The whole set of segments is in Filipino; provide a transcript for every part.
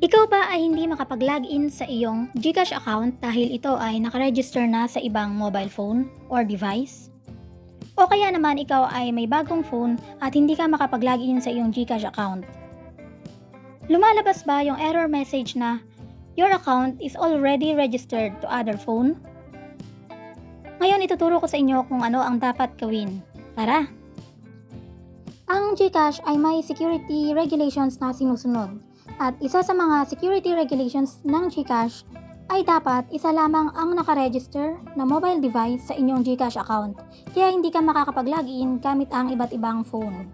Ikaw ba ay hindi makapag-login sa iyong GCash account dahil ito ay nakaregister na sa ibang mobile phone or device? O kaya naman ikaw ay may bagong phone at hindi ka makapag-login sa iyong GCash account? Lumalabas ba yung error message na your account is already registered to other phone? Ngayon ituturo ko sa inyo kung ano ang dapat gawin. Tara! Ang GCash ay may security regulations na sinusunod. At isa sa mga security regulations ng GCash ay dapat isa lamang ang nakaregister na mobile device sa inyong GCash account. Kaya hindi ka makakapag-login gamit ang iba't ibang phone.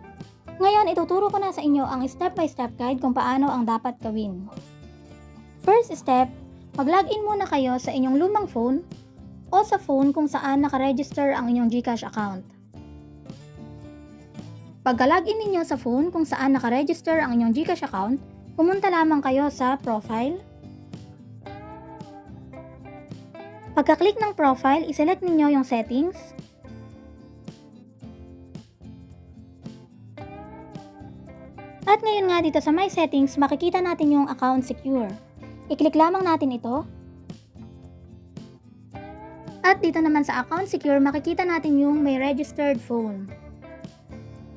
Ngayon, ituturo ko na sa inyo ang step-by-step guide kung paano ang dapat gawin. First step, mag-login muna kayo sa inyong lumang phone o sa phone kung saan nakaregister ang inyong GCash account. Pagka-login ninyo sa phone kung saan nakaregister ang inyong GCash account, pumunta lamang kayo sa profile. Pagka-click ng profile, iselect ninyo yung settings. At ngayon nga dito sa My Settings, makikita natin yung account secure. I-click lamang natin ito. At dito naman sa account secure, makikita natin yung may registered phone.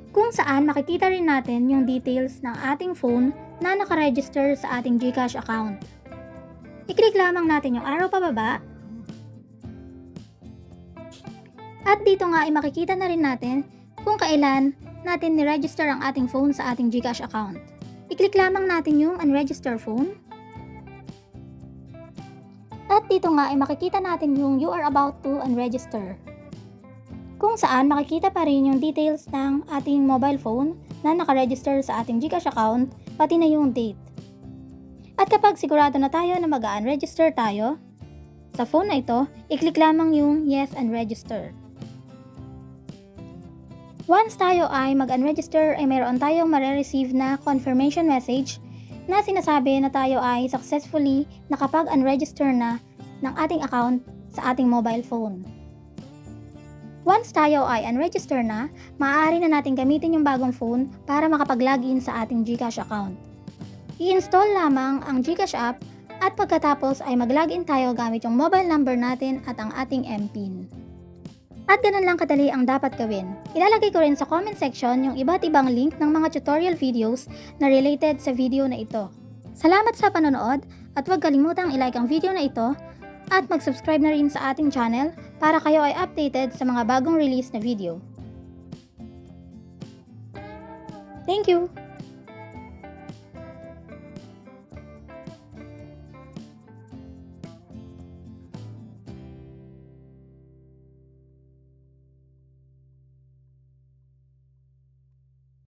Kung saan makikita rin natin yung details ng ating phone na nakaregister sa ating GCash account. I-click lamang natin yung arrow pababa. At dito nga ay makikita na rin natin kung kailan natin ni-register ang ating phone sa ating GCash account. I-click lamang natin yung unregistered phone. At dito nga ay makikita natin yung you are about to unregister. Saan makikita pa rin yung details ng ating mobile phone na nakaregister sa ating GCash account, pati na yung date. At kapag sigurado na tayo na mag-unregister tayo, sa phone na ito, i-click lamang yung yes and register. Once tayo ay mag-unregister ay mayroon tayong marireceive na confirmation message na sinasabi na tayo ay successfully nakapag-unregister na ng ating account sa ating mobile phone. Once tayo ay unregister na, maaari na natin gamitin yung bagong phone para makapag-login sa ating GCash account. I-install lamang ang GCash app at pagkatapos ay mag-login tayo gamit yung mobile number natin at ang ating MPIN. At ganun lang kadali ang dapat gawin. Ilalagay ko rin sa comment section yung iba't ibang link ng mga tutorial videos na related sa video na ito. Salamat sa panonood at huwag kalimutang ilike ang video na ito at mag-subscribe na rin sa ating channel para kayo ay updated sa mga bagong release na video. Thank you!